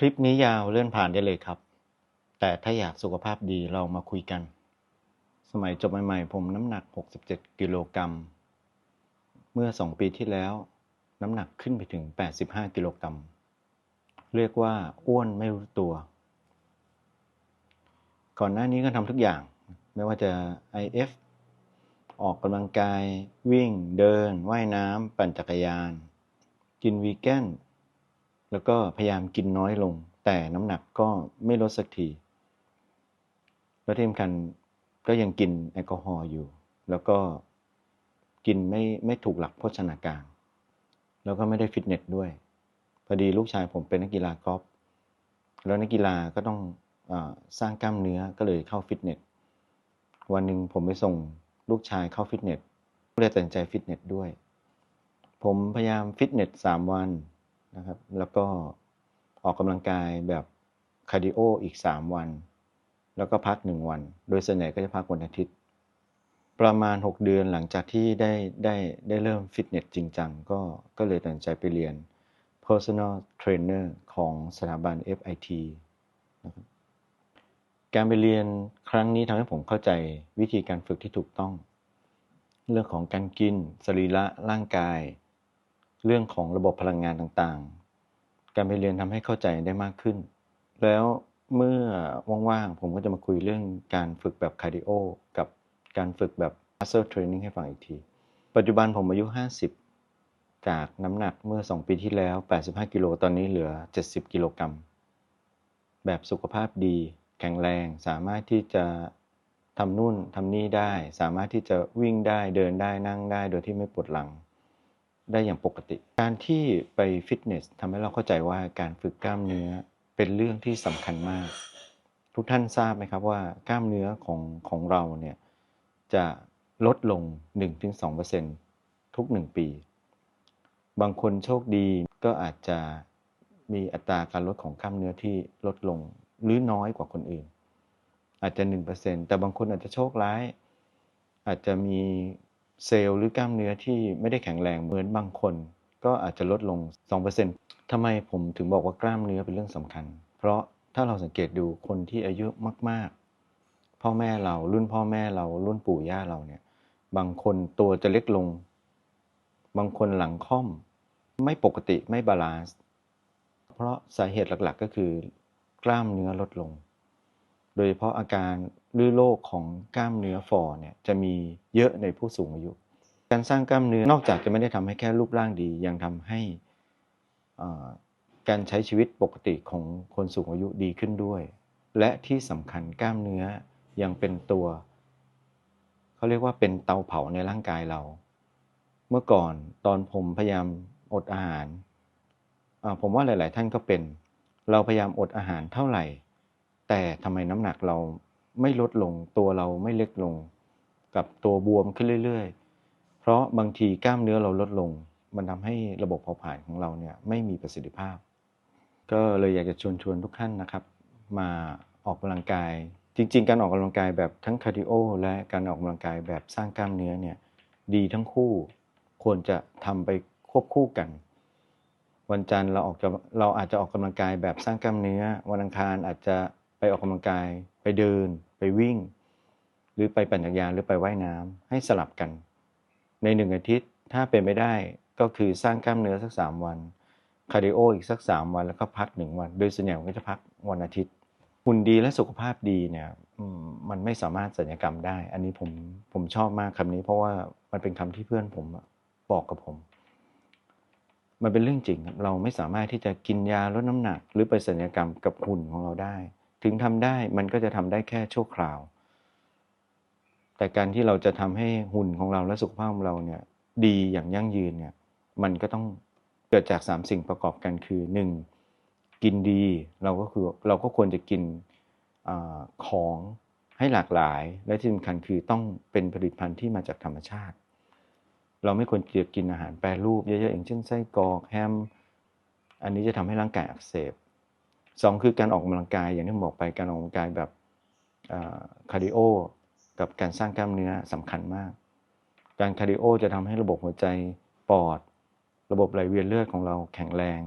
คลิปนี้ยาวเลื่อนผ่านได้เลยครับ แต่ถ้าอยากสุขภาพดีเรามาคุยกัน สมัยจบใหม่ๆ ผมน้ำหนัก 67 กิโลกรัม เมื่อ 2 ปีที่แล้ว น้ำหนักขึ้นไปถึง 85 กิโลกรัม เรียกว่าอ้วนไม่รู้ตัว ก่อนหน้านี้ก็ทำทุกอย่าง ไม่ว่าจะ IF ออกกำลังกาย วิ่ง เดิน ว่ายน้ำ ปั่นจักรยาน กินวีแกน แล้วก็พยายามกินน้อยลง แต่น้ำหนักก็ไม่ลดสักที แล้วที่สำคัญก็ยังกินแอลกอฮอล์อยู่ แล้วก็กินไม่ไม่ถูกหลักโภชนาการ แล้วก็ไม่ได้ฟิตเนสด้วย พอดีลูกชายผมเป็นนักกีฬากอล์ฟ แล้วนักกีฬาก็ต้องอสร้างกล้ามเนื้อก็เลยเข้าฟิตเนส วันหนึ่งผมไปส่งลูกชายเข้าฟิตเนสก็เลยตัดใจฟิตเนสด้วย ผมพยายามฟิตเนสสามวัน นะครับ แล้วก็ออกกำลังกายแบบคาร์ดิโออีกสามวัน แล้วก็พักหนึ่งวัน โดยส่วนใหญ่ก็จะพักวันอาทิตย์ ประมาณ 6 เดือนหลังจากที่ได้ได้ได้เริ่มฟิตเนสจริงจังก็ก็เลยตัดสินใจไปเรียน personal trainer ของสถาบัน FIT นะครับการไปเรียนครั้งนี้ทำให้ผมเข้าใจวิธีการฝึกที่ถูกต้อง เรื่องของการกิน สรีระร่างกาย เรื่องของระบบพลังงานต่างๆ การไปเรียนทำให้เข้าใจได้มากขึ้น แล้วเมื่อว่างๆ ผมก็จะมาคุยเรื่องการฝึกแบบคาร์ดิโอกับการฝึกแบบ muscle training ให้ฟังอีกที ปัจจุบันผมอายุ 50 จากน้ำหนักเมื่อ 2 ปีที่แล้ว 85 กิโล ตอนนี้เหลือ 70 กิโลกรัม แบบสุขภาพดี แข็งแรง สามารถที่จะทำนู่นทำนี่ได้ สามารถที่จะวิ่งได้ เดินได้ นั่งได้ โดยที่ไม่ปวดหลัง ได้อย่างปกติ การที่ไปฟิตเนสทำให้เราเข้าใจว่าการฝึกกล้ามเนื้อเป็นเรื่องที่สำคัญมาก ทุกท่านทราบไหมครับว่ากล้ามเนื้อของของเราเนี่ยจะลดลง 1-2%ทุก 1 ปี บางคนโชคดีก็อาจจะมีอัตราการลดของกล้ามเนื้อที่ลดลงหรือน้อยกว่าคนอื่น อาจจะ 1%แต่บางคนอาจจะโชคร้าย อาจจะมี เซลล์หรือกล้ามเนื้อที่ไม่ได้แข็งแรงเหมือนบางคน ก็อาจจะลดลง 2%ทำไมผมถึงบอกว่ากล้ามเนื้อเป็นเรื่องสำคัญ เพราะถ้าเราสังเกตดูคนที่อายุมาก ๆ พ่อแม่เรารุ่นพ่อแม่เรารุ่นปู่ย่าเราเนี่ยบางคนตัวจะเล็กลง บางคนหลังค่อม ไม่ปกติไม่บาลานซ์เพราะสาเหตุหลักๆก็คือกล้ามเนื้อลดลง โดยเฉพาะอาการ หรือโรคของกล้ามเนื้อฝ่อเนี่ยจะมีเยอะในผู้สูงอายุ การสร้างกล้ามเนื้อนอกจากจะไม่ได้ทำให้แค่รูปร่างดี ยังทำให้การใช้ชีวิตปกติของคนสูงอายุดีขึ้นด้วย และที่สำคัญกล้ามเนื้อยังเป็นตัวเขาเรียกว่าเป็นเตาเผาในร่างกายเรา เมื่อก่อนตอนผมพยายามอดอาหารผมว่าหลาย ๆ ท่านก็เป็น เราพยายามอดอาหารเท่าไหร่ แต่ทำไมน้ำหนักเรา ไม่ลดลงตัวเราไม่เล็กลง กับตัวบวมขึ้นเรื่อย ๆ เพราะบางทีกล้ามเนื้อเราลดลง มันทำให้ระบบเผาผลาญของเราเนี่ยไม่มีประสิทธิภาพ ก็เลยอยากจะชวนชวนทุกท่านนะครับ มาออกกำลังกาย จริง ๆ การออกกำลังกายแบบทั้งคาร์ดิโอและการออกกำลังกายแบบสร้างกล้ามเนื้อเนี่ยดีทั้งคู่ควรจะทำไปควบคู่กัน วันจันทร์เราออกจะเราอาจจะออกกำลังกายแบบสร้างกล้ามเนื้อ วันอังคารอาจจะไปออกกำลังกายไปเดิน ไปวิ่ง หรือไปปั่นจักรยานหรือไปว่ายน้ำให้สลับกัน ในหนึ่งอาทิตย์ถ้าเป็นไม่ได้ก็คือสร้างกล้ามเนื้อสักสามวันคาร์ดิโออีกสักสามวันแล้วก็พักหนึ่งวัน โดยส่วนใหญ่ก็จะพักวันอาทิตย์หุ่นดีและสุขภาพดีเนี่ยมันไม่สามารถสัญญกรรมได้ อันนี้ผมผมชอบมากคำนี้ เพราะว่ามันเป็นคำที่เพื่อนผมบอกกับผม มันเป็นเรื่องจริงเราไม่สามารถที่จะกินยาลดน้ำหนัก หรือไปสัญญกรรมกับหุ่นของเราได้ ถึงทำได้มันก็จะทำได้แค่ชั่วคราว แต่การที่เราจะทำให้หุ่นของเราและสุขภาพของเราเนี่ยดีอย่างยั่งยืนเนี่ยมันก็ต้องเกิดจาก 3 สิ่งประกอบกันคือ 1. กินดีเราก็คือเราก็ควรจะกินอของให้หลากหลาย และที่สำคัญคือต้องเป็นผลิตภัณฑ์ที่มาจากธรรมชาติ เราไม่ควรจะกินอาหารแปรรูปเยอะๆอย่างเช่นไส้กรอกแฮม อันนี้จะทำให้ร่างกายอักเสบ สองคือการออกกำลังกายอย่างที่ผมบอกไปการออกกำลังกายแบบคาร์ดิโอกับการสร้างกล้ามเนื้อสำคัญมาก การคาร์ดิโอจะทำให้ระบบหัวใจปอด ระบบไหลเวียนเลือดของเราแข็งแรง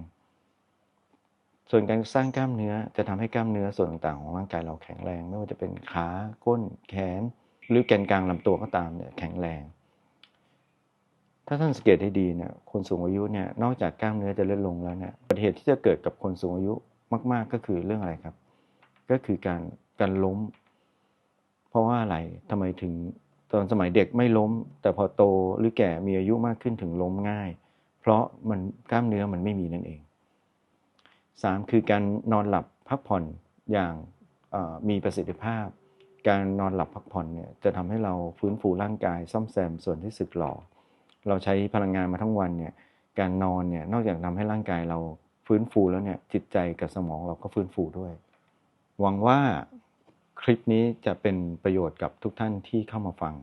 ส่วนการสร้างกล้ามเนื้อจะทำให้กล้ามเนื้อส่วนต่างๆ ของร่างกายเราแข็งแรง ไม่ว่าจะเป็นขาก้น แขน หรือแกนกลางลำตัวก็ตามเนี่ยแข็งแรง ถ้าท่านสังเกตให้ดีเนี่ยคนสูงอายุเนี่ยนอกจากกล้ามเนื้อจะลดลงแล้วเนี่ยอุบัติเหตุที่จะเกิดกับคนสูงอายุ มาก ๆ ก็คือเรื่องอะไรครับ ก็คือการการล้ม เพราะว่าอะไรทำไมถึงตอนสมัยเด็กไม่ล้ม แต่พอโตหรือแก่มีอายุมากขึ้นถึงล้มง่าย เพราะมันกล้ามเนื้อมันไม่มีนั่นเองสามคือการนอนหลับพักผ่อนอย่างมีประสิทธิภาพ การนอนหลับพักผ่อนเนี่ยจะทำให้เราฟื้นฟูร่างกายซ่อมแซมส่วนที่สึกหรอเราใช้พลังงานมาทั้งวันเนี่ยการนอนเนี่ยนอกจากทำให้ร่างกายเรา ฟื้นฟูแล้วเนี่ยจิตใจกับสมองเราก็ฟื้นฟูด้วย หวังว่าคลิปนี้จะเป็นประโยชน์กับทุกท่านที่เข้ามาฟัง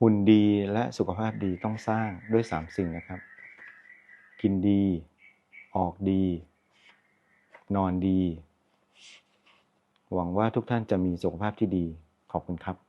หุ่นดีและสุขภาพดีต้องสร้างด้วย 3 สิ่งนะครับ กินดี ออกดี นอนดี หวังว่าทุกท่านจะมีสุขภาพที่ดี ขอบคุณครับ